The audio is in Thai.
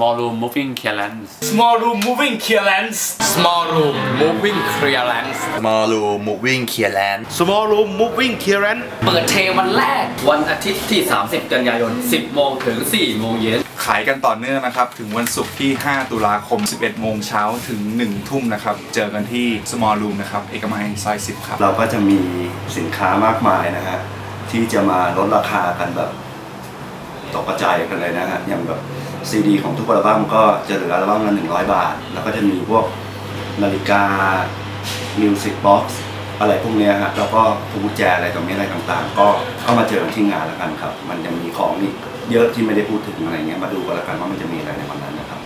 small room moving clearance Small room moving clearance Small room moving clearance Small room moving clearance Small room moving clearance เปิดเทวันแรก วันอาทิตย์ที่ 30 กันยายน 10 โมงถึง 4 โมงเย็นขายกันต่อเนื่องนะครับ ถึงวันศุกร์ที่ 5 ตุลาคม 11 โมงเช้าถึง 1 ทุ่มนะครับ เจอกันที่ Small Room นะครับ เอกมัยซอย 10 ครับ เราก็จะมีสินค้ามากมายนะฮะที่จะมาลดราคากันแบบ ตกกระจายกันเลยนะฮะอย่างแบบซีดีของทุกอัลบั้มก็จะเหลืออัลบั้มละ100บาท แล้วก็จะมีพวกนาฬิกามิวสิกบ็อกซ์อะไรพวกนี้ฮะแล้วก็พวงกุญแจอะไรต่อมีอะไรต่างๆ ก็ก็มาเจอที่งานแล้วกันครับ มันยังมีของอีกเยอะที่ไม่ได้พูดถึงอะไรเงี้ยมาดูกันแล้วกันว่ามันจะมีอะไรในวันนั้นนะครับ